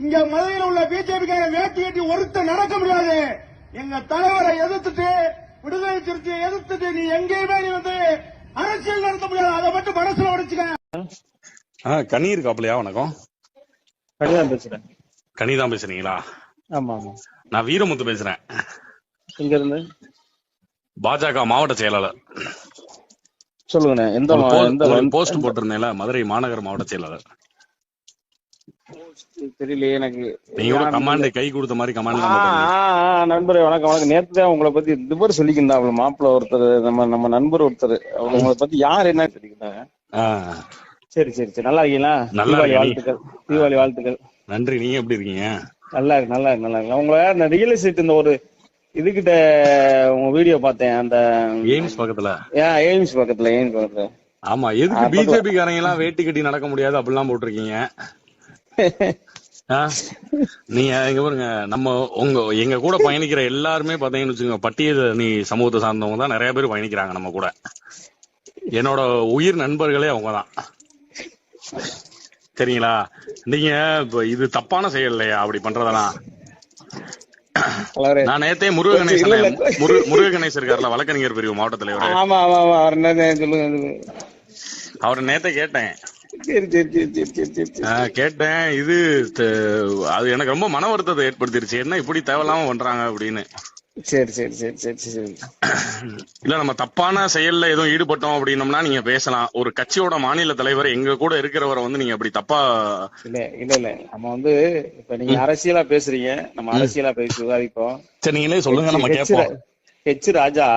இங்க மதுரையில் உள்ள பிஜேபிக்கார வேட்டி கட்டி ஒருத்த நடக்க முடியாது. எங்க தலைவரை எதிர்த்துட்டு விடுதலை சிறுத்தையை எதிர்த்துட்டு நீ எங்கேயுமே நீ வந்து அரசியல் நடத்த முடியாது. அதை மட்டும் மனசுல உடைச்சுக்க ஆ கனி இருக்காப்லையா வணக்கம்? கனிதான் பேசுறேன். கனி தான் பேசுறீங்களா ஆமா ஆமா. நான் வீரமுத்து பேசுறேன். இங்க இருந்து பாஜக மாவட்ட செயலாளர். ஒரு எந்த- போஸ்ட் போட்டிருந்தேன்ல மதுரை மாநகர மாவட்ட செயலாளர். தெரியலையே எனக்கு. நீங்க கமாண்ட் கை கொடுத்த மாதிரி கமாண்ட் நண்பரே வணக்கம் வணக்கம். நேத்து தான் உங்களை பத்தி இந்த பேர் சொல்லிக்கிந்தா அவள மாப்பிள்ள ஒருத்தர் நம்ம நம்ம நண்பர் ஒருத்தர். உங்களை பத்தி யார் என்ன சொல்லிக்கிட்டாங்க சரி சரி சரி. நல்லா இருக்கீங்களா? தீபாவளி. வாழ்த்துக்கள். தீபாவளி வாழ்த்துக்கள். நன்றி நீங்க எப்படி இருக்கீங்க? நல்லா இருக்கு நல்லா இருக்கு நல்லா இருக்கு. உங்களை இந்த ரியல் எஸ்டேட் இந்த ஒரு இதுகிட்ட உங்க வீடியோ பார்த்தேன். அந்த எய்ம்ஸ் பக்கத்துல. ஏன் எய்ம்ஸ் பக்கத்துல எய்ம்ஸ் பக்கத்துல. ஆமா எதுக்கு பிஜேபி காரங்க எல்லாம் வேட்டி கட்டி நடக்க முடியாது? அப்படிலாம் போட்டிருக்கீங்க? நீங்க இங்க பாருங்க நம்ம உங்க எங்க கூட பயணிக்கிற எல்லாருமே பாத்தீங்கன்னு வச்சுக்கோங்க பட்டியல் நீ சமூகத்தை சார்ந்தவங்க தான் நிறைய பேர் பயணிக்கிறாங்க நம்ம கூட. என்னோட உயிர் நண்பர்களே அவங்க தான் சரிங்களா? நீங்க இது தப்பான செயல் இல்லையா? அப்படி பண்றதெல்லாம். நான் நேத்தே முருக இல்ல, கணேசன் இல்ல. முரு- முருக கணேசன் இருக்காருல்ல வழக்கறிஞர் பிரிவு மாவட்ட தலைவர். அவரை நேத்தே கேட்டேன். சரி சரி சரி சரி சரி கேட்டேன். இது அது எனக்கு ரொம்ப மன வருத்தத்தை ஏற்படுத்திருச்சு. என்ன இப்படி தேவையில்லாம பண்றாங்க அப்படின்னு. சரி சரி சரி சரி சரி இல்ல நம்ம தப்பான செயல்ல எதுவும் ஈடுபட்டோம் அப்படின்னம்னா நீங்க பேசலாம். ஒரு கட்சியோட மாநில தலைவர் எங்க கூட இருக்கிறவரை வந்து நீங்க அப்படி தப்பா இல்ல இல்ல இல்ல. நம்ம வந்து இப்ப நீங்க அரசியலா பேசுறீங்க. நம்ம அரசியலா பேசி விவாதிப்போம். சரி நீங்களே சொல்லுங்க நம்ம கேட்போம். ஹெச் ராஜா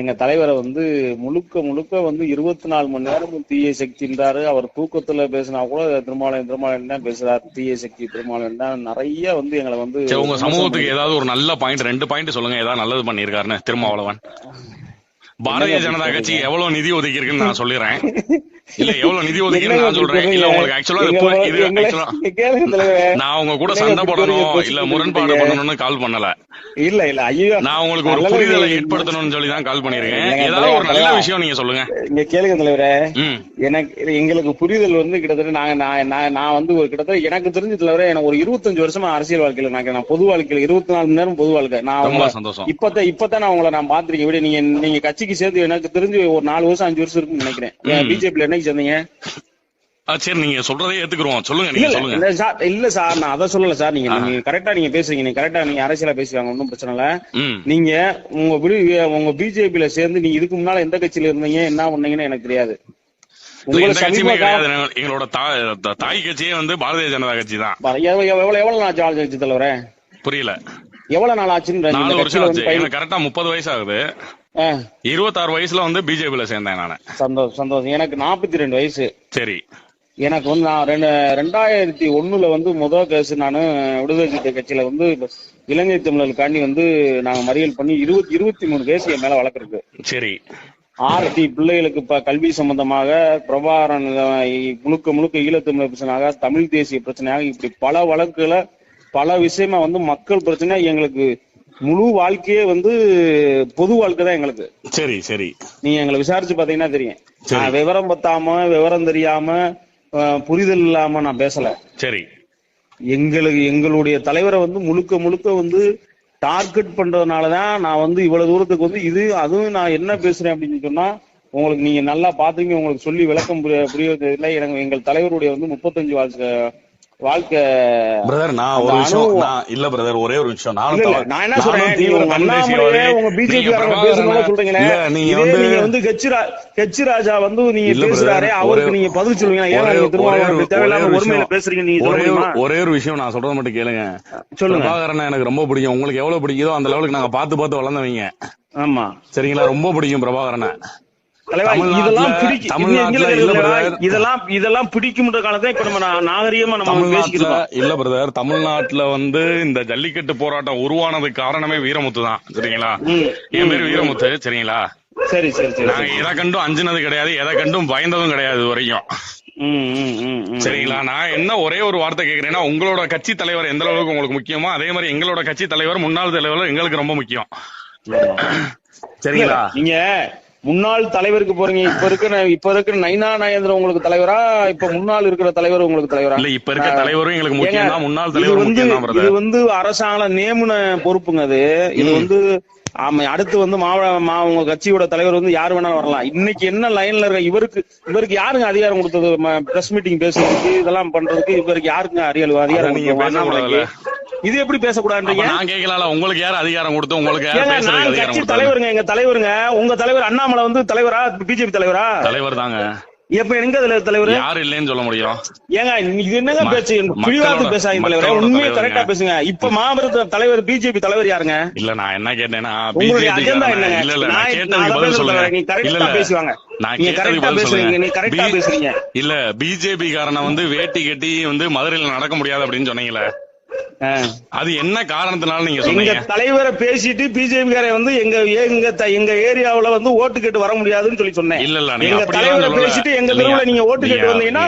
எங்க தலைவரை வந்து முழுக்க முழுக்க வந்து இருபத்தி நாலு மணி நேரம் தீய சக்தின்றாரு அவர் தூக்கத்துல பேசினா கூட திருமாவளவன் திருமாவளவன் தான் பேசுறாரு. தீய சக்தி திருமாவளவன் தான் நிறைய வந்து எங்களை வந்து உங்க சமூகத்துக்கு ஏதாவது ஒரு நல்ல பாயிண்ட் ரெண்டு பாயிண்ட் சொல்லுங்க. ஏதாவது நல்லது பண்ணிருக்காருன்னு திருமாவளவன். பாரதிய ஜனதா கட்சி எவ்வளவு நிதி ஒதுக்கி இருக்குன்னு நான் சொல்லிடுறேன் இல்ல எவ்வளவு நிதி ஒதுக்கி நான் சொல்றேன். இல்ல உங்களுக்கு ஆக்சுவலா இது ஆக்சுவலா. நான் உங்க கூட சண்டை போடணும் இல்ல? முரண்பாடு பண்ணணும்னு கால் பண்ணல. இல்ல இல்ல ஐயோ நான் உங்களுக்கு ஒரு புரிதலை. ஏற்படுத்தணும்னு சொல்லி தான் கால் பண்ணிருக்கேன் ஏதாவது ஒரு நல்ல? விஷயம் நீங்க சொல்லுங்க. இங்க கேளுங்க தலைவரே. எனக்கு எங்களுக்கு புரிதல் வந்து கிட்டத்தட்ட நாங்க நான் நான் வந்து ஒரு கிட்டத்தட்ட எனக்கு தெரிஞ்ச தலைவரே எனக்கு ஒரு இருபத்தஞ்சு வருஷமா அரசியல் வாழ்க்கையில நான் பொது வாழ்க்கையில இருபத்தி நாலு மணி நேரம் பொது வாழ்க்கை. நான் ரொம்ப சந்தோஷம். இப்பதான் இப்பதான் நான் உங்களை நான் பாத்திருக்கேன் விட நீங்க நீங்க கட்சிக்கு சேர்த்து எனக்கு தெரிஞ்சு ஒரு நாலு வருஷம் அஞ்சு வருஷம் இருக்குன்னு நினைக்கிறேன். ம். பிஜேபில என்னைக்கு சேர்ந்தீங்க? சரி நீங்க சொல்றதே ஏத்துக்குருவோம். சொல்லுங்க இல்ல நீங்க இல்ல, சொல்லுங்க. இல்ல சார் இல்ல சார் நான் அதை சொல்லல சார். நீங்க. நீங்க கரெக்டா நீங்க பேசுறீங்க. நீங்க கரெக்டா நீங்க அரசியலா பேசுவாங்க ஒன்றும் பிரச்சனை இல்ல. நீங்க உங்க உங்க பிஜேபில சேர்ந்து நீங்க இதுக்கு முன்னால எந்த கட்சியில இருந்தீங்க என்ன பண்ணீங்கன்னு எனக்கு தெரியாது. எங்களோட தாய் கட்சியே வந்து பாரதிய ஜனதா கட்சி தான். எவ்வளவு எவ்வளவு நாள் ஆச்சு ஆட்சி தலைவரே? புரியல. எவ்வளவு நாள் ஆச்சுன்னு கரெக்டா முப்பது வயசு ஆகுது. இருபத்தாறு வயசுல வந்து பிஜேபில சேர்ந்தேன் நானு. சந்தோஷம் சந்தோஷம் எனக்கு நாற்பத்தி ரெண்டு வயசு. சரி. எனக்கு வந்து நான் ரெண்டு ரெண்டாயிரத்தி ஒண்ணுல வந்து முதல் கேஸ் நான் விடுதலை கட்சியில வந்து இலங்கை தமிழர்களுக்காண்டி வந்து நாங்க மறியல் பண்ணி இருபத்தி இருபத்தி மூணு கேஸ் என் மேல வழக்கு சரி. ஆர்டி பிள்ளைகளுக்கு இப்ப கல்வி சம்பந்தமாக பிரபாகரன் அஹ், முழுக்க முழுக்க ஈழத்தமிழர் பிரச்சனையாக தமிழ் தேசிய பிரச்சனையாக இப்படி பல வழக்குகளை பல விஷயமா வந்து மக்கள் பிரச்சனை எங்களுக்கு முழு வாழ்க்கையே வந்து பொது வாழ்க்கை தான் எங்களுக்கு. சரி சரி. நீங்க எங்களை விசாரிச்சு பாத்தீங்கன்னா தெரியும். விவரம் பத்தாம விவரம் தெரியாம புரிதல் இல்லாம நான் பேசல. சரி. எங்களுக்கு எங்களுடைய தலைவரை வந்து முழுக்க முழுக்க வந்து டார்கெட் பண்றதுனாலதான் நான் வந்து இவ்வளவு தூரத்துக்கு வந்து இது அதுவும் நான் என்ன பேசுறேன் அப்படின்னு சொன்னா உங்களுக்கு நீங்க நல்லா பாத்தீங்க உங்களுக்கு சொல்லி விளக்கம் புரிய புரியறது இல்லை. எனக்கு எங்கள் தலைவருடைய வந்து முப்பத்தஞ்சு வாழ்க்கை பிரதர் நான் ஒரு விஷயம். நான் இல்ல பிரதர் ஒரே ஒரு விஷயம். நானும் நான் என்ன சொல்றேன்? உங்க பிஜேபி இல்ல, நீங்க வந்து நீங்க வந்து கட்சி ரா- கட்சி ராஜா வந்து நீங்க பேசுறாரே அவருக்கு நீங்க பதில் சொல்லுவீங்க ஏன் தேவையில்லாம ஒரே ஒரு ஒருமையில விஷயம். பேசுறீங்க நீங்க ஒரே ஒரு- ஒரே விஷயம் நான் சொல்றத மட்டும் கேளுங்க. சொல்லுங்க. பிரபாகரனை எனக்கு ரொம்ப பிடிக்கும். உங்களுக்கு எவ்வளவு பிடிக்குதோ அந்த லெவலுக்கு நாங்க பார்த்து பார்த்து வளர்ந்தவங்க. ஆமா. சரிங்களா? ரொம்ப பிடிக்கும் பிரபாகரனை. இதெல்லாம். இதெல்லாம் பிடிக்கும்ன்ற காலத்தை இப்ப நம்ம நாகரிகமா நம்ம பேசிக்கிறோம். இல்ல பிரதர் தமிழ்நாட்டுல வந்து இந்த ஜல்லிக்கட்டு போராட்டம் உருவானதுக்கு காரணமே வீரமுத்து தான். சரிங்களா? என் பேரு வீரமுத்து சரிங்களா? சரி சரி சரி நாங்க எதை கண்டும் அஞ்சுனது கிடையாது எதை கண்டும் பயந்ததும் கிடையாது வரைக்கும். சரிங்களா? நான் என்ன ஒரே ஒரு வார்த்தை கேக்குறேன்னா உங்களோட கட்சி தலைவர் எந்த அளவுக்கு உங்களுக்கு முக்கியமோ அதே மாதிரி எங்களோட கட்சி தலைவர் முன்னாள் தலைவர் எங்களுக்கு ரொம்ப முக்கியம். சரிங்களா? நீங்க முன்னாள் தலைவருக்கு போறீங்க. இப்ப இருக்கிற இப்ப இருக்கிற நைனா நயந்திரன் உங்களுக்கு தலைவரா? இப்ப முன்னாள் இருக்கிற தலைவர் உங்களுக்கு தலைவரா? இல்ல இப்ப இருக்க தலைவரும் எங்களுக்கு முக்கியம் தான் முன்னாள் தலைவர் வந்து இது வந்து அரசாங்கம் நியமன பொறுப்புங்க அது. இது வந்து ஆமா அடுத்து வந்து மாவட்ட உங்க கட்சியோட தலைவர் வந்து யார் வேணாலும் வரலாம். இன்னைக்கு என்ன லைன்ல இருக்க இவருக்கு இவருக்கு யாருங்க அதிகாரம் கொடுத்தது? பிரஸ் மீட்டிங் பேசுறதுக்கு இதெல்லாம் பண்றதுக்கு இவருக்கு யாருங்க அறியல் அதிகாரம் இது எப்படி பேசக்கூடாதுன்றீங்க? நான் கேட்கல உங்களுக்கு யார் அதிகாரம் கொடுத்து உங்களுக்கு யார் நான் கட்சி தலைவருங்க எங்க தலைவருங்க. உங்க தலைவர் அண்ணாமலை வந்து தலைவரா பிஜேபி தலைவரா? தலைவர் தாங்க எப்ப எங்க இதுல தலைவர்? யாரு இல்லைன்னு சொல்ல முடியும். ஏங்க இது என்னங்க பேச்சு? பிடிவாதம் பேசாதீங்க தலைவர். உண்மையை. கரெக்டா பேசுங்க. இப்ப மாபெரும் தலைவர் பிஜேபி தலைவர் யாருங்க? இல்ல நான் என்ன கேட்டேன்னா உங்களுடைய அஜெண்டா என்னங்க? இல்ல இல்ல நான் கேட்டதுக்கு பதில் சொல்லுங்க கரெக்டா பேசுவாங்க. நீங்க கரெக்டா பதில் பேசுறீங்க. சொல்லுங்க நீ கரெக்டா பி- பேசுறீங்க. இல்ல பிஜேபி காரனை வந்து வேட்டி கட்டி வந்து மதுரையில நடக்க முடியாது அப்படின்னு சொன்னீங்களே. அது என்ன காரணத்தினால நீங்க எங்க தலைவரை பேசிட்டு பிஜேபி காரை வந்து எங்க எங்க எங்க ஏரியாவுல வந்து ஓட்டு கேட்டு வர முடியாதுன்னு சொல்லி சொன்னேன் இல்ல இல்ல நீங்க எங்க தலைவரை. பேசிட்டு எங்க? தெருவுல நீங்க ஓட்டு கேட்டு வந்தீங்கன்னா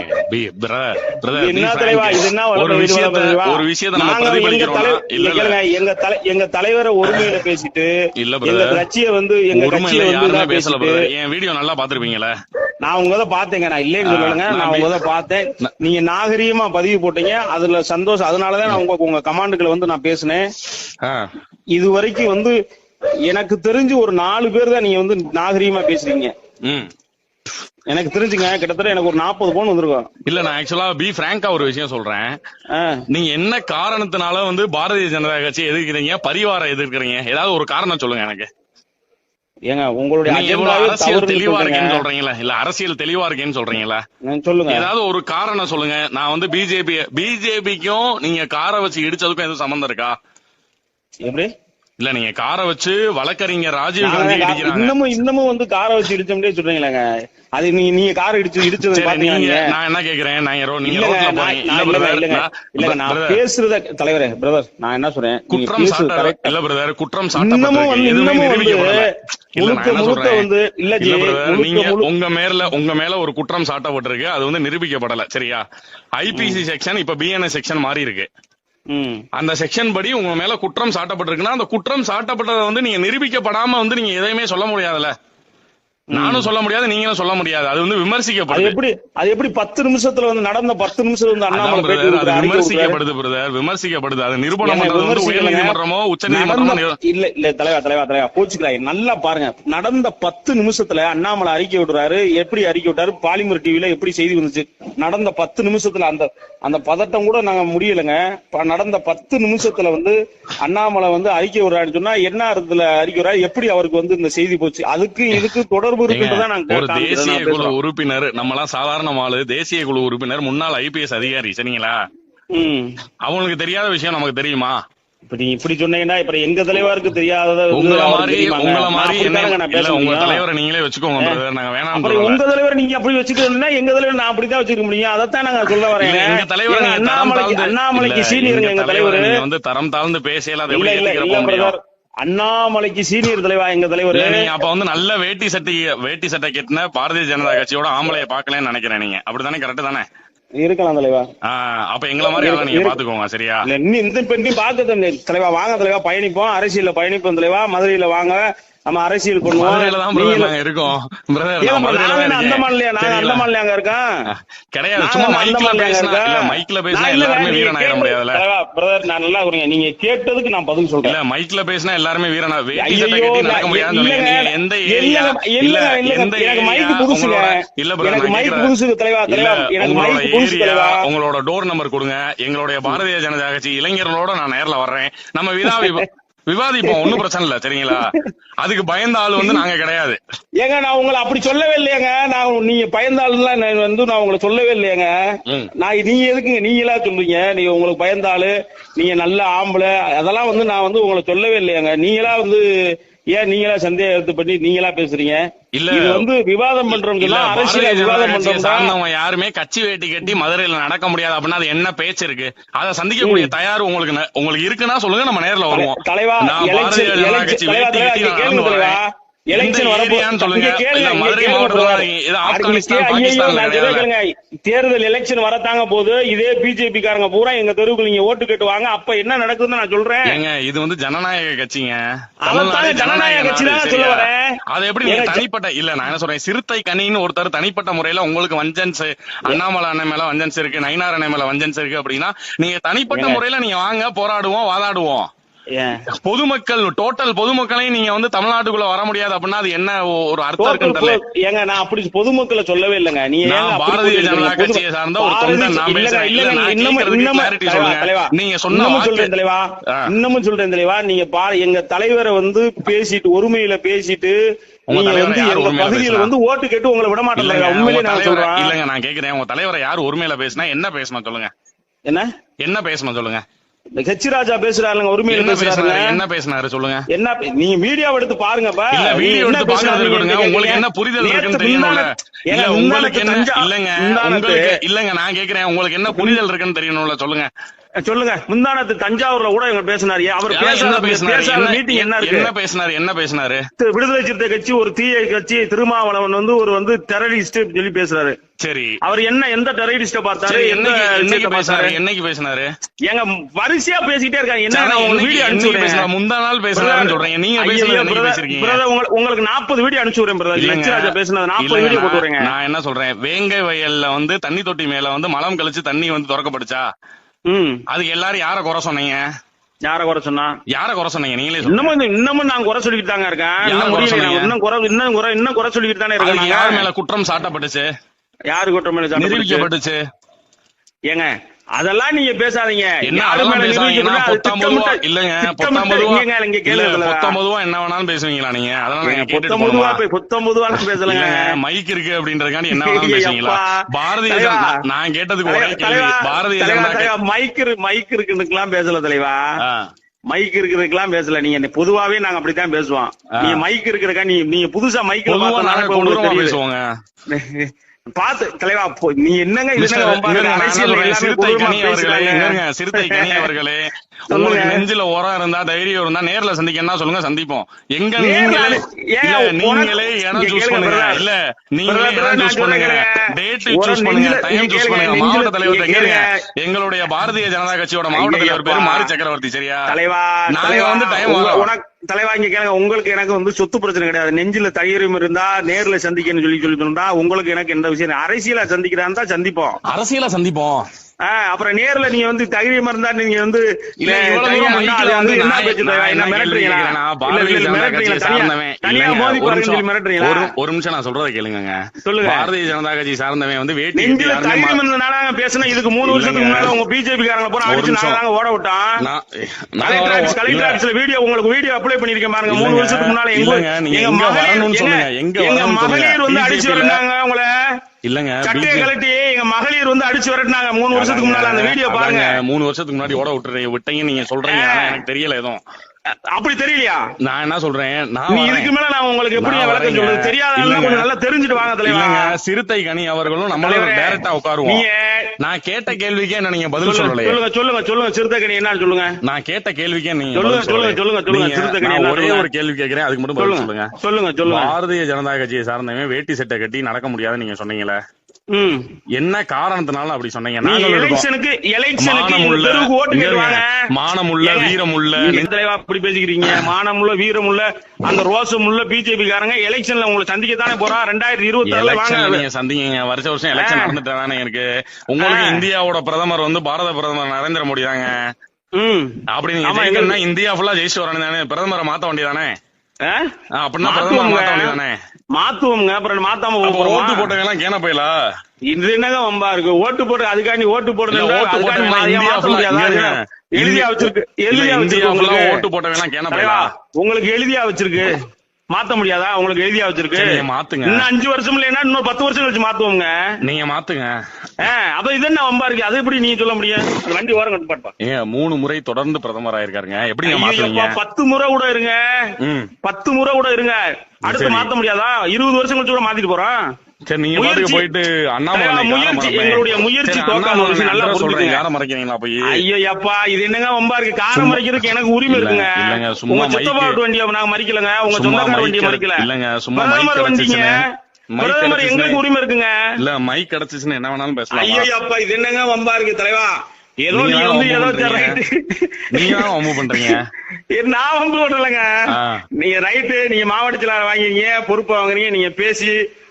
என்ன தலைவா. இது என்ன ஒரு விஷயத்த? ஒரு விஷயத்த நம்ம இல்ல எங்க தலை எங்க தலைவரை ஒருமையில பேசிட்டு இல்ல எங்க. கட்சியை வந்து எங்க கட்சியை வந்து பேசல. என் வீடியோ நல்லா பாத்துருப்பீங்களே நான் உங்கத பார்த்தேங்க. நான் இல்லைன்னு ஆ, சொல்லலைங்க நான் நான் பி- உங்கத பார்த்தேன். நீங்க நாகரீகமா பதிவு போட்டீங்க. அதுல சந்தோஷம். அதனாலதான் நான் உங்க உங்க கமாண்டுகளை வந்து நான் பேசினேன். இது வரைக்கும் வந்து எனக்கு தெரிஞ்சு ஒரு நாலு பேர் தான் நீங்க வந்து நாகரீகமா பேசுறீங்க. எனக்கு தெரிஞ்சுங்க. கிட்டத்தட்ட எனக்கு ஒரு நாற்பது பவுன் வந்திருக்கும். இல்ல நான் ஆக்சுவலா பி பிராங்கா ஒரு விஷயம் சொல்றேன். நீங்க என்ன காரணத்தினால வந்து பாரதிய ஜனதா கட்சி எதிர்க்கிறீங்க? பரிவார எதிர்க்கிறீங்க? ஏதாவது ஒரு காரணம் சொல்லுங்க எனக்கு. ஏங்க உங்களுடைய தெளிவா இருக்கேன்னு சொல்றீங்க. சொல்றீங்களா? இல்ல அரசியல் தெளிவா இருக்கேன்னு சொல்றீங்களா? சொல்லுங்க. ஏதாவது ஒரு காரணம் சொல்லுங்க. நான் வந்து பிஜேபி பிஜேபிக்கும் நீங்க காரை வச்சு இடிச்சதுக்கும் எதுவும் சம்பந்தம் இருக்கா? எப்படி? இல்ல நீங்க காரை வச்சு வழக்கறிஞர் ராஜீவ் காந்தி இன்னமும் இன்னமும் வந்து காரை வச்சு இடிச்சோம்னே சொல்றீங்களேங்க. அது நீங்க நீங்க கார் இடிச்சு இடிச்சது பாத்தீங்க நான் என்ன கேக்குறேன்? நான் இல்ல நான்- பேசுறத தலைவரே பிரதர் நான் என்ன சொல்றேன்? குற்றம் சாட்ட. இல்ல பிரதர் குற்றம் இன்னமும் சாட்டப்பட்டிருக்கு வந்து இன்னமும் வந்து வந்து இல்ல நீங்க உங்க மேல உங்க மேல ஒரு குற்றம் சாட்டப்பட்டிருக்கு. அது வந்து நிரூபிக்கப்படல. சரியா? ஐபிசி செக்ஷன் இப்ப பிஎன்எஸ் செக்ஷன் மாறி இருக்கு அந்த செக்ஷன் படி உங்க மேல குற்றம் சாட்டப்பட்டிருக்குன்னா அந்த குற்றம் சாட்டப்பட்டதை வந்து நீங்க நிரூபிக்கப்படாம வந்து நீங்க எதையுமே சொல்ல முடியாதுல்ல. நானும் சொல்ல முடியாது நீங்களும் சொல்ல முடியாது. அது வந்து விமர்சிக்கப்படுது. எப்படி அது எப்படி பத்து நிமிஷத்துல வந்து நடந்த பத்து நிமிஷம் வந்து அண்ணாமலை அது. விமர்சிக்கப்படுது பிரதர் விமர்சிக்கப்படுது. அது நிரூபணம் பண்றது வந்து உயர் விமர்சிக்கலைங்க. நீதிமன்றமோ உச்ச நீதிமன்றமோ நடந்த- இல்ல இல்ல தலைவா தலைவா தலைவா கோச்சுக்கிறாய் நல்லா பாருங்க. நடந்த பத்து நிமிஷத்துல அண்ணாமலை அறிக்கை விடுறாரு. எப்படி அறிக்கை விட்டாரு? பாலிமர் டிவில எப்படி செய்தி வந்துச்சு? நடந்த பத்து நிமிஷத்துல அந்த அந்த பதட்டம் கூட நாங்க முடியலைங்க. நடந்த பத்து நிமிஷத்துல வந்து அண்ணாமலை வந்து அறிக்கை விடுறாருன்னு சொன்னா என்ன அர்த்தத்துல அறிக்கை விடுறாரு? எப்படி அவருக்கு வந்து இந்த செய்தி போச்சு? அதுக்கு இதுக்கு தொடர்பு காமிக்கிறோம், தேசிய குழு. உறுப்பினர் நம்மலாம் சாதாரண ஆளு தேசிய குழு உறுப்பினர் முன்னாள் ஐபிஎஸ் அதிகாரி சரிங்களா. அவங்களுக்கு தெரியாத விஷயம் நமக்கு தெரியுமா? இப்ப நீங்க இப்படி சொன்னீங்கன்னா இப்ப எங்க தலைவருக்கு தெரியாதத வந்து உங்கள மாதிரி? உங்கள மாதிரி உங்க. தலைவரை நீங்களே வச்சுக்கோங்க நாங்க வேணாம் உங்க தலைவர் நீங்க அப்படி வச்சுக்கணும்னா எங்க தலைவர் நான் அப்படிதான் வச்சுக்க முடியும். அதைத்தான் நாங்க சொல்ல வரேன் எங்க தலைவர் அண்ணாமலைக்கு அண்ணாமலைக்கு சீனியருங்க எங்க தலைவர் வந்து தரம் தாழ்ந்து பேசல அதை எப்படி அண்ணாமலைக்கு சீனியர் தலைவா எங்க தலைவர்? அப்ப வந்து நல்ல வேட்டி சட்டை வேட்டி சட்டை கட்டின பாரதிய ஜனதா கட்சியோட ஆம்பளைய பாக்கலன்னு நினைக்கிறேன் நீங்க. அப்படித்தானே? கரெக்ட் தானே? இருக்கலாம் தலைவா. அப்ப எங்களை மாதிரி நீங்க பாத்துக்கோங்க சரியா? இந்த பெண்ணி பாக்க தலைவா வாங்க தலைவா பயணிப்போம். அரசியல்ல பயணிப்போம் தலைவா. மதுரையில வாங்க. நம்ம அரசியல் பண்ணுவோம். பிரதர் இருக்கோம். பிரதர் ஏன் நான் bro, மதுரையில நாங்க தான் என்ன அந்த இருக்கேன். கிடையாது. சும்மா மைக்ல பேசினா மைக்ல பேசினா எல்லாருமே வீரன் ஆயிட நான் நல்லா இருக்கிறேன் நீங்க கேட்டதுக்கு நான் பதில் இல்ல சொல்றேன் மைக்ல பேசினா எல்லாருமே வீரனா வேட்டி சட்டை கட்டி நடக்க முடியாதுன்னு எந்த ஏரியா இல்ல எந்த எனக்கு மைக்கு புதுசுங்க. இல்ல எனக்கு. புதுசு தலைவா, தலைவா, எனக்கு புதுசு தலைவா. உங்களோட டோர் நம்பர் கொடுங்க. எங்களுடைய பாரதிய ஜனதா கட்சி இளைஞர்களோட நான் நேர்ல வர்றேன். நம்ம விதா விவா- விவாதிப்போம் ஒண்ணும் பிரச்சனை இல்ல சரிங்களா? அதுக்கு பயந்த ஆள் வந்து நாங்க கிடையாது. ஏங்க நான் உங்களை அப்படி சொல்லவே இல்லையாங்க. நான் நீங்க பயந்தாளுலாம் நான் வந்து நான் உங்களை சொல்லவே இல்லையாங்க. நான் நீங்க எதுக்குங்க நீங்களா சொல்றீங்க? நீங்க உங்களுக்கு பயந்தாளு நீங்க நல்ல ஆம்பளை அதெல்லாம் வந்து நான் வந்து உங்களை சொல்லவே இல்லையாங்க. நீங்களா வந்து ஏன் நீங்களா சந்தேகம் எடுத்து பண்ணி நீங்களா பேசுறீங்க? இல்ல. இது வந்து விவாதம் பாரதிய அரசியல் விவாதம் சார்ந்தவங்க யாருமே கட்சி வேட்டி கட்டி மதுரையில நடக்க முடியாது அப்படின்னா அது என்ன பேச்சு இருக்கு? அதை சந்திக்கக்கூடிய தயார் உங்களுக்கு உங்களுக்கு இருக்குன்னா சொல்லுங்க நம்ம நேர்ல வருவோம். தலைவா கட்டி. தேர்தல் எலெக்ஷன் வரத்தாங்க போது இதே பிஜேபி காரங்க பூரா எங்க தெருவுக்கு நீங்க ஓட்டு கேட்டுவாங்க. அப்ப என்ன நடக்குதுன்னு நான் சொல்றேன். இது வந்து ஜனநாயக கட்சிங்க. ஜனநாயக கட்சி தான்? சொல்ல வரேன். அது எப்படி நீங்க தனிப்பட்ட இல்ல நான் என்ன சொல்றேன் சிறுத்தை கனின்னு ஒருத்தர் தனிப்பட்ட முறையில உங்களுக்கு வஞ்சன்ஸ் அண்ணாமலை அண்ணன் மேல வஞ்சன்ஸ் இருக்கு நயினார் அண்ணன் மேல வஞ்சன்ஸ் இருக்கு அப்படின்னா நீங்க தனிப்பட்ட. முறையில நீங்க வாங்க போராடுவோம் வாதாடுவோம். பொதுமக்கள் டோட்டல் பொதுமக்களையும் நீங்க வந்து தமிழ்நாட்டுக்குள்ள வர முடியாது அப்படின்னா அது என்ன ஒரு அர்த்தம் இருக்குன்னு ஏங்க நான் அப்படி பொதுமக்களை சொல்லவே இல்லைங்க. நீ நான் ஏங்க அப்படி பாரதிய ஜனதா கட்சியை சார்ந்த ஒரு தொண்டன் நான் பேசுறேன். நீங்க சொன்ன சொல்றேன் தலைவா. இன்னமும் சொல்றேன் தலைவா. நீங்க எங்க தலைவரை வந்து பேசிட்டு ஒருமையில பேசிட்டு நீங்க வந்து எங்க பகுதியில ஓட்டு கேட்டு உங்களை விட தலைவா. உண்மையிலேயே நான் சொல்றேன். இல்லைங்க நான் கேக்குறேன் உங்க தலைவரை யார் உரிமையில பேசினா என்ன பேசணும் சொல்லுங்க. என்ன? என்ன பேசணும் சொல்லுங்க. ஹெச் ராஜா பேசுறாருங்க உரிமையில பேசுறாருங்க. என்ன பேசினாரு சொல்லுங்க? என்ன நீங்க மீடியாவை எடுத்து பாருங்கப்பா இல்ல வீடியோ எடுத்து பாக்குறது கேக்குறீங்க. உங்களுக்கு என்ன புரிதல் இருக்குன்னு தெரியணும்ல இல்ல உங்களுக்கு என்ன இல்லங்க உங்களுக்கு இல்லங்க நான் கேக்குறேன். உங்களுக்கு என்ன புரிதல் இருக்குன்னு தெரியணும்ல சொல்லுங்க. சொல்லுங்க. முந்தானத்து தஞ்சாவூர்ல கூட இவங்க பேசினாரு. அவர் என்ன பேசாத என்ன- மீட்டிங் என்ன இருக்கு? என்ன பேசினாரு? என்ன பேசினாரு? விடுதலை சிறுத்தை கட்சி ஒரு தீய கட்சி திருமாவளவன் வந்து ஒரு வந்து டெரரிஸ்ட் சொல்லி பேசுறாரு. சரி. அவர் என்ன எந்த டெரரிஸ்ட பார்த்தாரு? விஷயத்தை பேசினாரு? என்னைக்கு பேசினாரு? ஏங்க வரிசையா பேசிட்டே இருக்காங்க. என்ன உங்களுக்கு வீடியோ அனுப்பிச்சு? விடுறேன். முந்தா நாள் பேசினாருன்னு சொல்றீங்க. நீங்க பிரதர் உங்களுக்கு நாற்பது வீடியோ அனுப்பிச்சு விடுறேன் பிரதர் இல்லைங்க. ஹெச் ராஜா பேசுனது நாற்பது வீடியோ போட்டு நான் என்ன சொல்றேன்? வேங்கை வயல்ல வந்து தண்ணி தொட்டி மேல வந்து மலம் கழிச்சு தண்ணி வந்து திறக்கப்படுச்சா அதுக்கு எல்லாரும் யார குறை சொன்னீங்க? யார குறை சொன்னா? யார குறை சொன்னீங்க? நீங்களே இன்னமும் இன்னமும் நான் குறை சொல்லிட்டு தாங்க இருக்கேன். இன்னும் குறை? இன்னும் குறை இன்னும் குறை இன்னும் சொல்லிட்டு தானே இருக்கேன் யார். மேல குற்றம் சாட்டப்பட்டுச்சு? யாரு குற்றம்? நிரூபிக்கப்பட்டுச்சு. ஏங்க அதெல்லாம் நீங்க பேசாதீங்க. என்ன அதெல்லாம் பேசாதீங்கன்னா நிரூபிக்கப்படுதோ அது பொத்தாம் பொதுவா திட்டமிட்ட- இல்லங்க திட்டமிட்ட- பொத்தாம் பொதுவா இங்க கேளுங்க, இங்க இல்ல, கேளுங்க தலைவா. பொத்தாம் பொதுவா என்ன வேணாலும் பேசுவீங்களா நீங்க? அதெல்லாம் நாங்க கேட்டுட்டு பொத்தம் பொதுவா போகணுமா போய் பொத்தம் பொதுவான பேசலங்க. மைக் இருக்கு அப்படின்றதுக்காண்டி என்ன வேணாலும் பேசுவீங்களா. பாரதிய நான் கேட்டதுக்கு ஒரே கேள்வி. பாரதிய ஜனதா மைக் மைக் இருக்குன்னுக்கெல்லாம் பேசல தலைவா. மைக் இருக்கிறதுக்கெல்லாம் பேசல. நீங்க பொதுவாவே நாங்க அப்படித்தான் பேசுவோம். நீங்க மைக் இருக்கிறக்கா நீ நீங்க புதுசா மைக்ல நாங்க. பேசுவோங்க. பாத்து தலைவா நீ என்னங்க சிறுத்தை கனி அவர்களே, சிறுத்தை கனி அவர்களே. உங்களுக்கு நெஞ்சில உரம் இருந்தா தைரியம் இருந்தா நேர்ல சந்திக்கணும்னா சொல்லுங்க? சந்திப்போம். எங்க நீங்களே நீங்களே இடம் சூஸ் பண்ணுங்க. இல்ல நீங்களே இடம் சூஸ் பண்ணுங்க. டேட் சூஸ் பண்ணுங்க. டைம் சூஸ் பண்ணுங்க. மாவட்ட தலைவர் எங்க. எங்களுடைய பாரதிய ஜனதா கட்சியோட மாவட்ட தலைவர் பேரு. மாரி சக்கரவர்த்தி சரியா? தலைவா நாங்க வந்து டைம் உனக்கு தலைவா இங்க கேளுங்க. உங்களுக்கு எனக்கு வந்து சொத்து பிரச்சனை கிடையாது. நெஞ்சில தைரியம் இருந்தா நேர்ல சந்திக்கணும்னு சொல்லி சொல்லி உங்களுக்கு எனக்கு எந்த விஷயம் அரசியலா சந்திக்கிறான் தான் சந்திப்போம். அரசியல சந்திப்போம். அப்புறம் நேர்ல நீங்க வந்து தைரியம் இருந்தா நீங்க வந்து ஒரு நிமிஷம். நான் சொல்றதை கேளுங்க சொல்லுங்க. பாரதிய ஜனதா கட்சி சார்ந்தவன் வந்து வேட்டி தைரியம் இருந்ததுனால பேசினா இதுக்கு மூணு வருஷத்துக்கு. முன்னால உங்க பிஜேபி காரங்க ஒரு அடிச்சு. நாங்க ஓட விட்டான் கலெக்டர். ஆபீஸ்ல வீடியோ உங்களுக்கு வீடியோ அப்ளை பண்ணிருக்கேன் பாருங்க மூணு. வருஷத்துக்கு முன்னால எங்க எங்க மகளிர் வந்து அடிச்சு விரட்டாங்க உங்களை இல்லங்க சட்டையை கழட்டி எங்க மகளிர் வந்து அடிச்சு விரட்டினாங்க. மூணு வருஷத்துக்கு முன்னால அந்த வீடியோ பாருங்க. மூணு வருஷத்துக்கு முன்னாடி ஓட விட்டுறீங்க விட்டீங்க நீங்க சொல்றீங்க எனக்கு தெரியல எதுவும். அப்படி தெரியலையா? நான் என்ன சொல்றேன் நான். இதுக்கு மேல நான் உங்களுக்கு எப்படி விளக்கம். சொல்றது? தெரியாத நல்லா தெரிஞ்சுட்டு வாங்க தலைவா சிறுத்தை கனி அவர்களும் தலைவரே, டைரக்டா உட்காருவோம். நீங்க நான் கேட்ட கேள்விக்கே என்ன நீங்க பதில் சொல்லுங்க சொல்லலையே? சொல்லுங்க சொல்லுங்க சொல்லுங்க சிறுத்தைக்கணி என்னன்னு சொல்லுங்க. நான் கேட்ட கேள்விக்கே நீங்க சொல்லுங்க. சொல்லுங்க, சொல்லுங்க, நீங்க- சிறுத்தை கனி நான் என்ன ஒரே சொல்லுங்க. ஒரு கேள்வி கேக்குறேன் அதுக்கு மட்டும் சொல்லுங்க சொல்லுங்க. சொல்லுங்க சொல்லுங்க. பாரதிய ஜனதா கட்சியை சார்ந்தவன் வேட்டி சட்டை கட்டி நடக்க முடியாதுன்னு நீங்க சொன்னீங்களே. என்ன காரணத்தினால அப்படி சொன்னீங்க. எலெக்ஷனுக்கு எலெக்ஷனுக்கு மானமுள்ள வீரமுள்ள. தலைவா அப்படி பேசிக்கிறீங்க? மானமுள்ள வீரமுள்ள அந்த ரோசமுள்ள பிஜேபி காரங்க எலெக்ஷன்ல உங்களை சந்திக்கத்தானே போறான் ரெண்டாயிரத்தி இருபத்தி ஆறுல வாங்க. நீங்க சந்திங்க வருஷ வருஷம் எலெக்ஷன். நடந்துட்டு தானே இருக்கு உங்களுக்கு. இந்தியாவோட பிரதமர் வந்து பாரத பிரதமர் நரேந்திர மோடி தாங்க. ம். அப்படி நீங்க ஆமா, ஜெயிக்கணும்னா இந்தியா ஃபுல்லா ஜெயிச்சு வரணும் தானே. பிரதமரை மாத்த வேண்டியதானே? அப்படின்னா பிரதமரை மாத்த வேண்டியதானே மாத்துவோங்க அப்புறம் மாத்தாம? ஓட்டு போட்டவங்க எல்லாம் கேன போயிலா? இது என்னங்க வம்பா இருக்கு? ஓட்டு போட்டு அதுக்காண்டி ஓட்டு போடுறது. எழுதியா வச்சிருக்கு. எழுதியா வச்சிருக்கு உங்களுக்கு எழுதியா வச்சிருக்கு? மாத்த முடியாதா? உங்களுக்கு எழுதியா வச்சிருக்கு? மாத்துங்க. இன்னும் அஞ்சு வருஷம் இல்லைன்னா இன்னும் பத்து வருஷம் கழிச்சு மாத்துவோங்க நீங்க மாத்துங்க. அப்ப இது என்ன வம்பா இருக்கு? அது எப்படி நீங்க சொல்ல முடியும்? வண்டி ஓரம் கட்டு பாட்டுப்பா ஏங்க மூணு முறை தொடர்ந்து பிரதமர் ஆயிருக்காருங்க. எப்படிங்க மாத்துவீங்க பத்து முறை கூட இருங்க. பத்து முறை கூட இருங்க. அடுத்து. மாத்த முடியாதா? இருபது வருஷம் கழிச்சு கூட மாத்திட்டு போறோம். சரி நீங்க பாட்டுக்கு போயிட்டு அண்ணாமலை முயற்சி, எங்களுடைய. முயற்சி நல்லா சொல்றேன் புரிஞ்சுக்கங்க. யாரை மறைக்கிறீங்களா போய் ஐயோ அப்பா இது என்னங்க வம்பா இருக்கு? காரை மறிக்கிறதுக்கு எனக்கு உரிமை இருக்குங்க. இல்லங்க, சும்மா சித்தப்பா வண்டியை நாங்க மறிக்கலங்க. உங்க சொந்தக்கார வண்டியை மறிக்கல. இல்லங்க, சும்மா மைக் வண்டிங்க பிரதமர் எங்களுக்கு உரிமை இருக்குங்க. இல்ல மைக் கிடைச்சிச்சுன்னு என்ன வேணாலும் பேசலாம். ஐயோ அப்பா இது என்னங்க வம்பா இருக்கு தலைவா? ஏதோ நீ வந்து ஏதோ. நீங்க வம்பு பண்றீங்க. நான் வம்பு. நீங்க ரைட்டு நீங்க மாவட்ட செயலாளர் பொறுப்பு வாங்குறீங்க நீங்க பேசி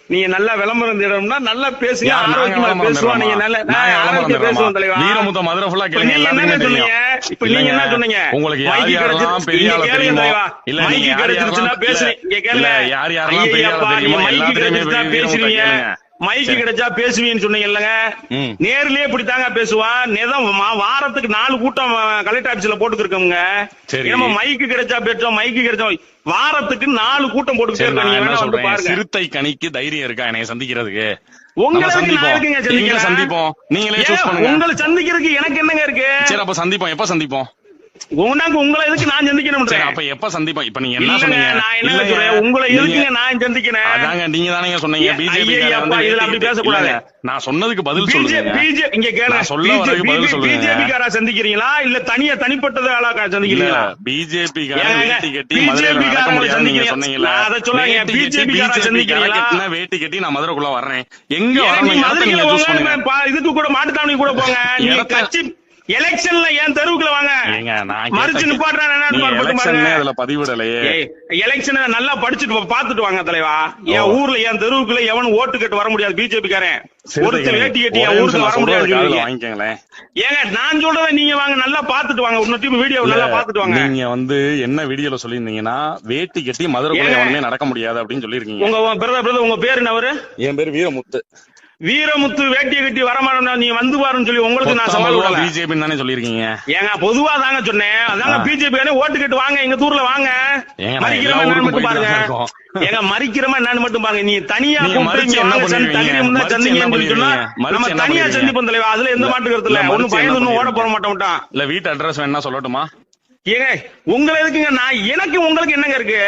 நீங்க நல்லா விளம்பரம் தேடணும்னா நல்லா பேசுங்க ஆரோக்கியமா பேசுவோம் நீங்க நல்ல ஆரோக்கியம்? பேசுவோம் தலைவா வீரமுத்த மதுரை இப்ப கேளுங்க, என்ன. சொன்னீங்க இப்ப நீங்க என்ன சொன்னீங்க உங்களுக்கு யார் யாரெல்லாம். பெரிய ஆளா தெரியுமோ? இல்ல, நீங்க யார் யாரெல்லாம் பேசுறீங்க. கேளுங்க. யார் யாரெல்லாம் பெரிய ஆளா தெரியுமோ? நீங்க மைக்கு மைக்கு. கிடைச்சா பேசுவீங்கன்னு சொன்னீங்க இல்லங்க. நேர்லயே இப்படித்தாங்க பேசுவான் நேதான் மா- வாரத்துக்கு நாலு கூட்டம் கலெக்டர் ஆபீஸ்ல போட்டுருக்கோங்க சரி. நம்ம மைக்கு கிடைச்சா பேசோம் மைக்கு கிடைச்சோம் வாரத்துக்கு நாலு கூட்டம் என்ன பாருங்க. சிறுத்தை கணிக்கு தைரியம் இருக்கா? என்னைய சந்திக்கிறதுக்கு. எதுக்குங்க சந்திப்போம். நீங்களே உங்களை சந்திக்கிறதுக்கு எனக்கு என்னங்க இருக்கு? சரி அப்ப சந்திப்போம். எப்ப சந்திப்போம்? உனக்கு உங்களை எதுக்கு நான் சந்திக்கணும் அப்ப எப்ப சந்திப்போம்? இப்ப நீங்க என்ன சொன்னீங்க? நான் என்ன சொல்றேன்? உங்களை நீங்க- எதுக்குங்க நான் சந்திக்கிறேன்? அதாங்க நீங்க தானே சொன்னீங்க பிஜேபி இதுல அப்படி பேசக்கூடாது. நான் சொன்னதுக்கு பதில் சொல்லுங்க. பிஜே- இங்க கேளு. நான் சொல்ல வரதுக்கு பதில் சொல்லுங்க. பிஜேபிக்காரா சந்திக்கிறீங்களா? இல்ல தனியா தனிப்பட்டது ஆளா சந்திக்கிறீங்களா? பிஜேபி ஏங்க, வேட்டி கட்டி மதுரையில நடக்க முடியாது நீங்க. சொன்னீங்கல்ல. நான் அதை BJP காரரை BJP சந்திக்கிறீங்களா? வேட்டி கட்டி நான் மதுரைக்குள்ள வர்றேன். எங்க வரணும்? மதுரைக்குள்ள நீங்க இதுக்கு கூட மாட்டுத்தாவணி கூட போங்க. நீ இடத்த- கட்சி எலெக்ஷன்ல ஏன் தெருவுக்குள்ள வாங்க. மறிச்சு நிப்பாட்டுறேன் பதிவிடலையே. எலெக்ஷன் நல்லா படிச்சுட்டு பாத்துட்டு வாங்க தலைவா. என். ஊர்ல என் தெருவுக்குள்ள எவன் ஓட்டு கட்டு வர முடியாது பிஜேபி காரன் ஒருத்தர். வேட்டி கட்டி என் ஊருக்கு வர முடியாது ஏங்க நான் சொல்றத நீங்க வாங்க நல்லா பாத்துட்டு வாங்க. இன்னொரு டீம் வீடியோ நல்லா பாத்துட்டு வாங்க. நீங்க வந்து என்ன வீடியோல சொல்லியிருந்தீங்கன்னா வேட்டி கட்டி மதுரைக்குள்ள? எவனுமே நடக்க முடியாது அப்படின்னு சொல்லியிருக்கீங்க. உங்க பிரதர் பிரதர் உங்க பேரு என்ன அவரு? என் பேர் வீரமுத்து. வீரமுத்து வேட்டியை கட்டி வரமாட்டோம் நீ வந்து பாருன்னு சொல்லி உங்களுக்கு நான் சவால் விடல. பிஜேபி தானே சொல்லியிருக்கீங்க? ஏங்க பொதுவா தாங்க சொன்னேன். அதாங்க. பிஜேபி ஓட்டு கேட்டு வாங்க எங்க தூர்ல வாங்க. மறிக்கிறமா என்னன்னு மட்டும் பாருங்க. ஏங்க மறிக்கிறமா என்னன்னு மட்டும் பாருங்க. நீ தனியா சந்திங்கன்னு சொன்னா? நம்ம தனியா? சந்திப்போம் தலைவா. அதுல எந்த மாட்டு இல்ல. மறிச்சு பயந்து ஒண்ணும் ஓட போட? மாட்டோம் இல்ல வீட்டு அட்ரஸ் வேணா சொல்லட்டுமா? ஏங்க உங்களை எதுக்குங்க நான் எனக்கு உங்களுக்கு என்னங்க இருக்கு?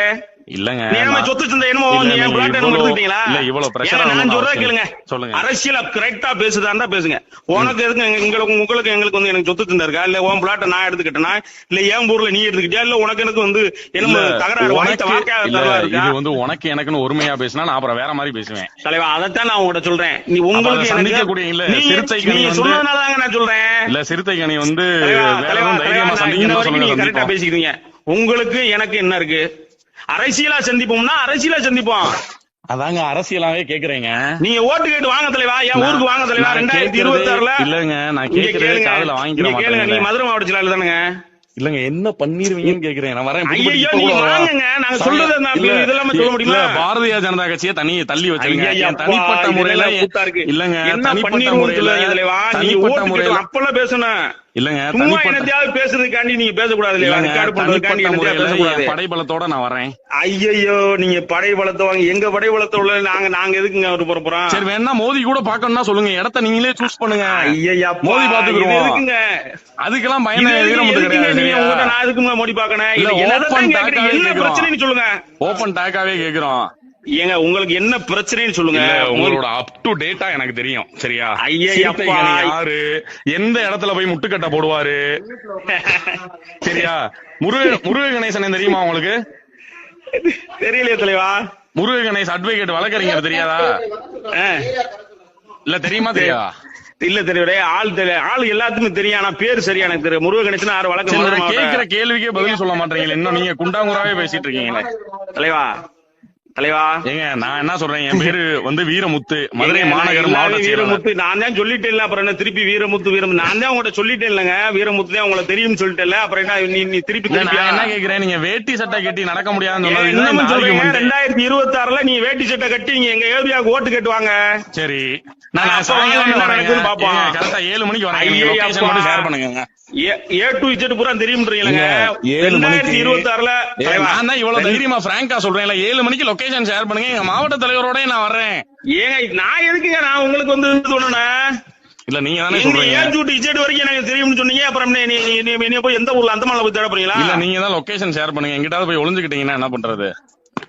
இல்லங்க சொத்து சந்தை என்னமோ இல்ல, என் பிளாட் என்னமோ எடுத்துக்கிட்டீங்களா இல்ல, இவ்வளவு ஏங்க, நான் சொல்றத கேளுங்க. இல்லை. சொல்லுங்க. அரசியல கரெக்டா பேசுதா இருந்தா பேசுங்க. உனக்கு எதுக்கு எங்களுக்கு உங்களுக்கு எங்களுக்கு வந்து எனக்கு சொத்து சந்தை இருக்கா? இல்ல உன் பிளாட்ட நான் எடுத்துக்கிட்டேனா? இல்ல என் ஊர்ல நீ எடுத்துக்கிட்டியா? இல்ல உனக்கு எனக்கு வந்து என்ன இல்ல, தகராறு வாய்த்த வாக்கா இல்ல, இது வந்து உனக்கு எனக்குன்னு ஒருமையா பேசினா நான் அப்புறம் வேற மாதிரி பேசுவேன். தலைவா அதைத்தான் நான் உங்கள்ட்ட சொல்றேன். நீ உங்களுக்கு சந்திக்கக்கூடிய இல்ல, எனக்கு சிறுத்தைக்கு நீ நீ வந்து- சொன்னதுனாலதாங்க நான் சொல்றேன். இல்ல சிறுத்தை கனி வந்து தலைவா, வேற தைரியமா சந்திக்கணும் சொல்லுங்க கரெக்டா. பேசிக்கிறீங்க உங்களுக்கு எனக்கு என்ன இருக்கு? அரசியலா சந்திப்போம்னா அரசியலா சந்திப்போம். அதாங்க அரசியலாவே கேக்குறேங்க. நீங்க ஓட்டு கேட்டு வாங்க தலைவா என் ஊருக்கு வாங்க தலைவா ரெண்டாயிரத்தி இருபத்தி ஆறுல இல்லங்க நான் கேக்குறதே கேளுங்க. காதுல கேளுங்க. நீங்க மதுரை மாவட்ட செயலாளர் தானுங்க இல்லங்க என்ன பண்ணிருவீங்கன்னு கேக்குறேன். நான் வரேன் கூட நீங்க. வாங்குங்க. நாங்க சொல்றதை இதெல்லாம் சொல்ல முடியுமா? இல்ல, பாரதிய ஜனதா கட்சியை தனி தள்ளி வச்சிருங்க. தனிப்பட்ட முறையில. இல்லங்க என்ன சொல்லுங்க தலைவா நீ ஓட்டு அப்பெல்லாம் பேசணும். இல்லங்க சும்மா என்னத்தையாவது பேசுறதுக்காண்டி நீங்க பேசக்கூடாது? இல்லையா படைபலத்தோட நான் வரேன் ஐயையோ நீங்க படை பலத்தை வாங்க. எங்க படை பலத்தை உள்ள நாங்க நாங்க எதுக்குங்க ஒரு போற போறோம்? சரி வேணா மோதி கூட பாக்கணும்னா சொல்லுங்க. இடத்த நீங்களே சூஸ் பண்ணுங்க. ஐயையா மோதி. இருக்குங்க அதுக்கெல்லாம் பயணம் கிடையாது நான் எதுக்குங்க மோடி பாக்கணும் என்ன. பிரச்சனைன்னு சொல்லுங்க. ஓபன் டாக்காவே கேக்குறோம். ஏங்க உங்களுக்கு என்ன பிரச்சனைன்னு சொல்லுங்க. உங்களோட அப் டு டேட்டா எனக்கு தெரியும் சரியா? யாரு? எந்த இடத்துல போய் முட்டுக்கட்டை போடுவாரு? சரியா? முருக முருக கணேசன் தெரியுமா உங்களுக்கு? தெரியலையே தலைவா. முருக கணேஷ் அட்வொகேட் வழக்கறிஞர் தெரியாதா. இல்ல தெரியுமா தெரியா? இல்ல தெரியல ஆள் தெரிய ஆள் எல்லாத்துக்குமே தெரியும் ஆனா பேர் சரியா எனக்கு தெரியும் முருக கணேசன் யாரு சரி, வழக்கம் கேக்குற கேள்விக்கே பதில் சொல்ல மாட்டீங்களே இன்னும் நீங்க குண்டாங்குறாவே பேசிட்டு இருக்கீங்களே. தலைவா. தலைவா. ஏங்க நான் என்ன சொல்றேன்? என் பேரு வந்து வீரமுத்து. மதுரை மாநகர் மாவட்ட வீரமுத்து. நான் தான் சொல்லிட்டேன்ல அப்புறம் என்ன திருப்பி வீரமுத்து வீரமுத்து நான் தான் உங்கள்ட்ட சொல்லிட்டேன் இல்லங்க வீரமுத்து தான் உங்களுக்கு தெரியும்னு சொல்லிட்டேன்ல அப்புறம் என்ன நீ நீ திருப்பி திருப்பி நான் என்ன கேக்குறேன்? நீங்க வேட்டி சட்டை கட்டி நடக்க முடியாதுன்னு சொன்னது சொல்றீங்க. ரெண்டாயிரத்தி இருபத்தி ஆறுல நீ வேட்டி சட்டை கட்டி நீங்க எங்க ஏரியாவுக்கு ஓட்டு கேட்டுவாங்க. சரி. நான். நடக்குதுன்னு பாப்போம். கரெக்டா ஏழு மணிக்கு வரேன். ஷேர் பண்ணுங்க ஏ டு இஜெட் பூரா தெரியும்ன்றீங்களங்க. ஏழு ரெண்டாயிரத்தி இருபத்தி ஆறுல நான் தான் இவ்வளவு தைரியமா பிராங்கா சொல்றேன் ஏழு மணிக்கு லொகேஷன் ஷேர் பண்ணுங்க. எங்க மாவட்ட தலைவரோட நான் வர்றேன். ஏங்க நான் எதுக்குங்க நான் உங்களுக்கு வந்து பண்ணணும் இல்ல நீங்க தானே சொல்றீங்க. ஏன் சூட்டு இஜெட் வரைக்கும் எனக்கு தெரியும்னு சொன்னீங்க. அப்புறம் நீ போய் எந்த ஊர்ல அந்த மாலை போய் தேட போறீங்களா? இல்ல நீங்க தான் லொகேஷன் ஷேர் பண்ணுங்க. எங்கிட்டாவது போய் ஒளிஞ்சுக்கிட்டீங்கன்னா என்ன பண்றது?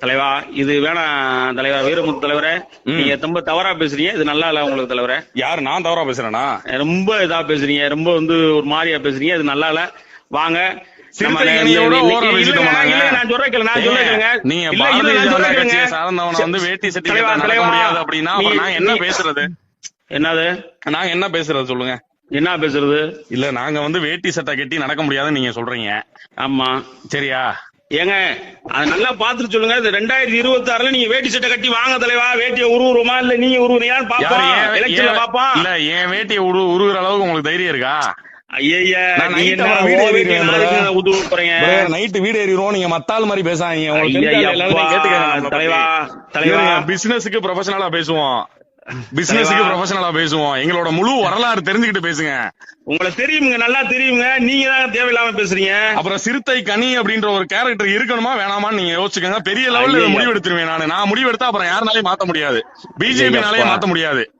தலைவா இது வேணாம் தலைவா வீரமுத்து தலைவரே. நீங்க ரொம்ப தவறா பேசுறீங்க. இது நல்லா இல்ல உங்களுக்கு தலைவரே. யாரு நான் தவறா பேசுறேனா? ரொம்ப இதா பேசுறீங்க. ரொம்ப வந்து ஒரு மாதிரியா பேசுறீங்க. இது நல்லா இல்ல. வாங்க. என்ன பேசுறது? என்னது? நாங்க என்ன பேசுறது சொல்லுங்க. என்ன பேசுறது? இல்ல நாங்க வந்து வேட்டி சட்டை கட்டி நடக்க முடியாதுன்னு நீங்க சொல்றீங்க. ஆமா. சரியா? ஏங்க அது நல்லா பாத்துட்டு சொல்லுங்க. இது ரெண்டாயிரத்தி இருபத்தி ஆறுல நீங்க வேட்டி சட்டை கட்டி வாங்க தலைவா. வேட்டியை உருவுருமா? இல்ல நீங்க உருவுறீங்கன்னு யாரு பாப்போம் எலெக்ஷன்ல பாப்போம் இல்ல என் வேட்டியை உரு உருகுற அளவுக்கு உங்களுக்கு தைரியம் இருக்கா? நைட்டு வீடு ஏறிடுவோம் நீங்க மத்தாள் மாதிரி பேசாதீங்க. உங்களுக்கு பிசினஸுக்கு ப்ரொஃபஷனலா பேசுவோம். பிசினஸுக்கு. ப்ரொஃபஷனலா பேசுவோம். எங்களோட முழு வரலாறு தெரிஞ்சுக்கிட்டு பேசுங்க. உங்களை தெரியுமுங்க நல்லா தெரியுங்க நீங்க தான் தேவையில்லாம பேசுறீங்க. அப்புறம் சிறுத்தை கனி அப்படின்ற ஒரு கேரக்டர் இருக்கணுமா வேணாமான்னு நீங்க யோசிச்சுக்கோங்க. பெரிய லெவல்ல ஐயையோ. முடிவெடுத்துருவேன் நானு. நான் முடிவெடுத்தா அப்புறம் யாருனாலையும் மாத்த முடியாது. பிஜேபினாலே ஐயப்பா. மாத்த முடியாது.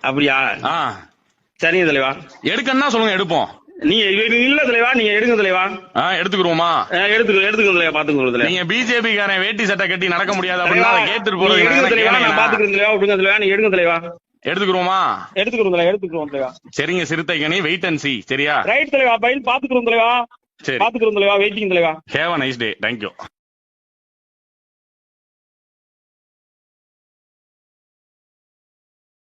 அப்படியா? ஆ. சரிங்க தலைவா. எடுக்கன்னா சொல்லுங்க எடுப்போம். நீங்க இல்ல தலைவா நீங்க எடுங்க தலைவா. எடுத்துக்கிறோமா எடுத்துக்க எடுத்துக்க தலைவா பாத்துக்கோங்க தலைவா. நீங்க பிஜேபி காரன் வேட்டி சட்டை கட்டி நடக்க முடியாது அப்படின்னா நீங்க போறது எடுங்க தலைவா நான். பாத்துக்கிறேன் தலைவா விடுங்க தலைவா நீங்க எடுங்க தலைவா. எடுத்துக்கிறோமா எடுத்துக்கிறோம் தலைவா எடுத்துக்கிறோம் தலைவா. சரிங்க சிறுத்தை கனி வெயிட் அண்ட் சி சரியா? ரைட் தலைவா பைல் பாத்துக்கிறோம் தலைவா. சரி. பாத்துக்கிறோம் தலைவா வெயிட்டிங் தலைவா. Have a nice day thank you